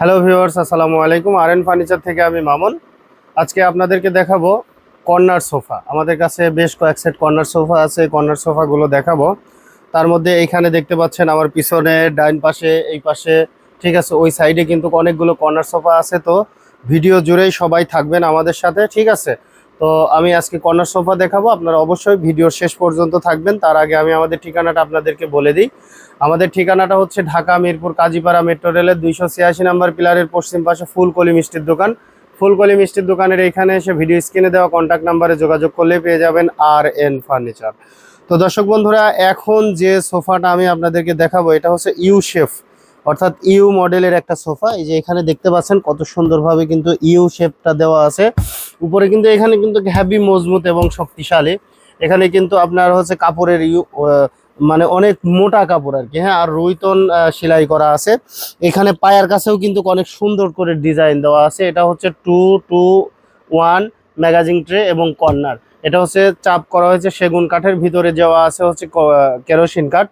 Hello viewers, আসসালামু আলাইকুম। আর N furniture থেকে আমি মামুন। আজকে আপনাদেরকে দেখাবো কর্নার সোফা। আমাদের কাছে বেশ কয়েক সেট কর্নার সোফা আছে, কর্নার সোফাগুলো দেখাবো। তার মধ্যে এইখানে দেখতে পাচ্ছেন আমার পিছনে, ডাইন পাশে, এই পাশে, ঠিক আছে, ওই সাইডে কিন্তু অনেকগুলো কর্নার সোফা আছে। তো ভিডিও জুড়েই সবাই থাকবেন আমাদের সাথে, ঠিক আছে? তো আমি আজকে কর্নার সোফা দেখাবো। আপনারা অবশ্যই ভিডিও শেষ পর্যন্ত থাকবেন। তার আগে আমি আমাদের ঠিকানাটা আপনাদেরকে বলে দিই। আমাদের ঠিকানাটা হচ্ছে ঢাকা মিরপুর কাজীপাড়া মেট্রো রেলের দুইশো ছিয়াশি নাম্বার পিলারের পশ্চিম পাশে ফুলকলি মিষ্টির দোকান। ফুলকলি মিষ্টির দোকানের এইখানে এসে ভিডিও স্ক্রিনে দেওয়া কন্ট্যাক্ট নাম্বারে যোগাযোগ করলে পেয়ে যাবেন আর এন ফার্নিচার তো দর্শক বন্ধুরা, এখন যে সোফাটা আমি আপনাদেরকে দেখাবো, এটা হচ্ছে ইউ শেফ অর্থাৎ ইউ মডেলের একটা সোফা, এই যে এখানে দেখতে পাচ্ছেন কত সুন্দরভাবে কিন্তু ইউ শেপটা দেওয়া আছে। উপরে কিন্তু এখানে কিন্তু হ্যাভি মজবুত এবং শক্তিশালী। এখানে কিন্তু আপনার হচ্ছে কাপড়ের ইউ মানে অনেক মোটা কাপড় আর কি হ্যাঁ আর রুইতন সেলাই করা আছে। এখানে পায়ের কাছেও কিন্তু অনেক সুন্দর করে ডিজাইন দেওয়া আছে। এটা হচ্ছে two two one magazine tray এবং কর্নার এটা হচ্ছে চাপ করা হয়েছে, সেগুন কাঠের ভিতরে যাওয়া আছে হচ্ছে কেরোসিন কাঠ।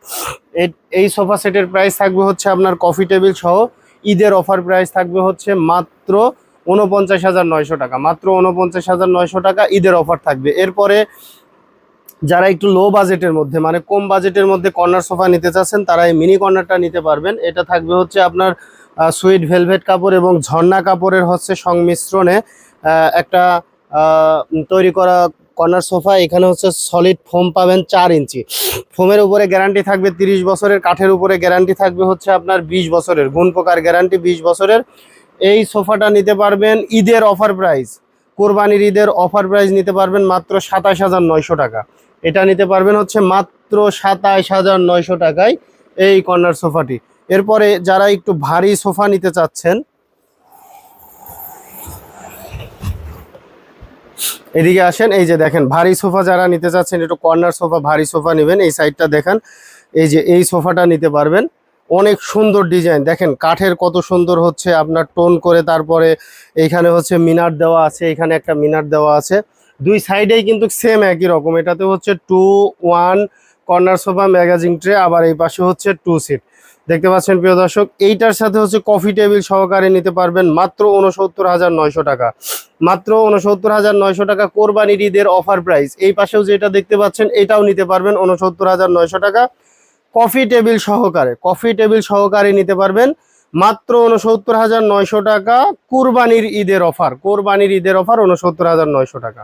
এই- সোফা সেটের প্রাইস থাকবে হচ্ছে আপনার কফি টেবিল সহ, ঈদের অফার প্রাইস থাকবে হচ্ছে মাত্র উনপঞ্চাশ হাজার নয়শো টাকা। মাত্র উনপঞ্চাশ হাজার নয়শো টাকা ঈদের অফার থাকবে। এরপরে যারা একটু লো বাজেটের মধ্যে মানে কম বাজেটের মধ্যে কর্নার সোফা নিতে চাচ্ছেন, তারা এই মিনি কর্নারটা নিতে পারবেন। এটা থাকবে হচ্ছে আপনার সুইট ভেলভেট কাপড় এবং ঝর্ণা কাপড়ের হচ্ছে সংমিশ্রণে একটা তৈরি করা কর্নার সোফা, এখানে হচ্ছে সলিড ফোম পাবেন চার ইঞ্চি। ফোমের উপরে গ্যারান্টি থাকবে তিরিশ বছরের, কাঠের উপরে গ্যারান্টি থাকবে হচ্ছে আপনার বিশ বছরের, গুণ প্রকার গ্যারান্টি বিশ বছরের। এই সোফাটা নিতে পারবেন ঈদের অফার প্রাইস কোরবানির ঈদের অফার প্রাইস নিতে পারবেন মাত্র সাতাশ হাজার নয়শো টাকা। এটা নিতে পারবেন হচ্ছে মাত্র সাতাশ হাজার নয়শো টাকায় এই কর্নার সোফাটি। এরপরে যারা একটু ভারী সোফা নিতে চাচ্ছেন এদিকে আসেন, এই যে দেখেন, ভারী সোফা যারা নিতে চাচ্ছেন, একটু কর্নার সোফা, ভারী সোফা নেবেন, এই সাইডটা দেখেন, এই যে এই সোফাটা নিতে পারবেন। অনেক সুন্দর ডিজাইন দেখেন, কাঠের কত সুন্দর হচ্ছে আপনার টোন করে, তারপরে এইখানে হচ্ছে মিনার দেওয়া আছে, এখানে একটা মিনার দেওয়া আছে। দুই সাইডেই কিন্তু সেম একই রকম, এটাতে হচ্ছে two one corner sofa magazine tray আবার এই পাশে হচ্ছে টু সিট দেখতে পাচ্ছেন, প্রিয় দর্শক, এইটার সাথে হচ্ছে কফি টেবিল সহকারে নিতে পারবেন মাত্র উনসত্তর হাজার নয়শো টাকা। মাত্র উনসত্তর হাজার নয়শো টাকা কোরবানির ঈদের অফার প্রাইস এই পাশেও যেটা দেখতে পাচ্ছেন, এটাও নিতে পারবেন উনসত্তর হাজার নয়শো টাকা। কফি টেবিল সহকারে, কফি টেবিল সহকারে নিতে পারবেন মাত্র উনসত্তর হাজার নয়শো টাকা কোরবানির ঈদের অফার কোরবানির ঈদের অফার উনসত্তর হাজার নয়শো টাকা।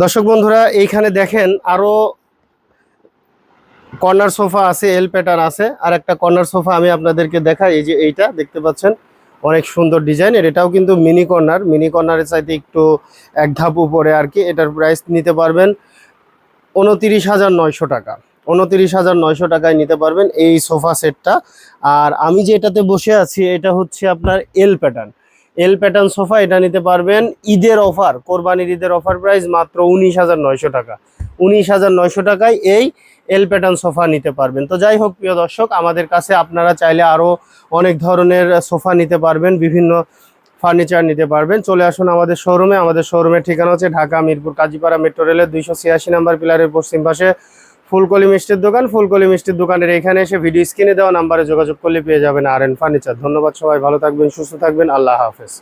দর্শক বন্ধুরা, এইখানে দেখেন আরও কর্নার সোফা আছে এল প্যাটার্ন আছে। আর একটা কর্নার সোফা আমি আপনাদেরকে দেখাই, এই যে এইটা, দেখতে পাচ্ছেন? অনেক সুন্দর ডিজাইনের এটাও কিন্তু মিনি কর্নার মিনি কর্নারের চাইতে একটু এক ধাপ উপরে আর কি, এটার প্রাইস নিতে পারবেন উনতিরিশ হাজার নয়শো টাকা। উনতিরিশ হাজার নয়শো টাকায় নিতে পারবেন এই সোফা সেটটা। আর আমি যে এটাতে বসে আছি, এটা হচ্ছে আপনার L pattern L pattern sofa, এটা নিতে পারবেন ঈদের অফার কোরবানির ঈদের অফার প্রাইস মাত্র উনিশ হাজার নয়শো টাকা। উনিশ হাজার নয়শো টাকায় এই এল প্যাটার্ন সোফা নিতে পারবেন। তো যাই হোক, প্রিয় দর্শক, আমাদের কাছে আপনারা চাইলে আরও অনেক ধরনের সোফা নিতে পারবেন, বিভিন্ন ফার্নিচার নিতে পারবেন। চলে আসুন আমাদের শোরুমে। আমাদের শোরুমের ঠিকানা হচ্ছে ঢাকা মিরপুর কাজীপাড়া মেট্রো রেলের দুইশো ছিয়াশি নাম্বার পিলারের পশ্চিম পাশে ফুলকলি মিষ্টির দোকান। ফুলকলি মিষ্টির দোকানের এখানে এসে ভিডিও স্ক্রিনে দেওয়া নাম্বারে যোগাযোগ করলে পেয়ে যাবেন আর এন ফার্নিচার ধন্যবাদ সবাই, ভালো থাকবেন, সুস্থ থাকবেন। আল্লাহ হাফেজ।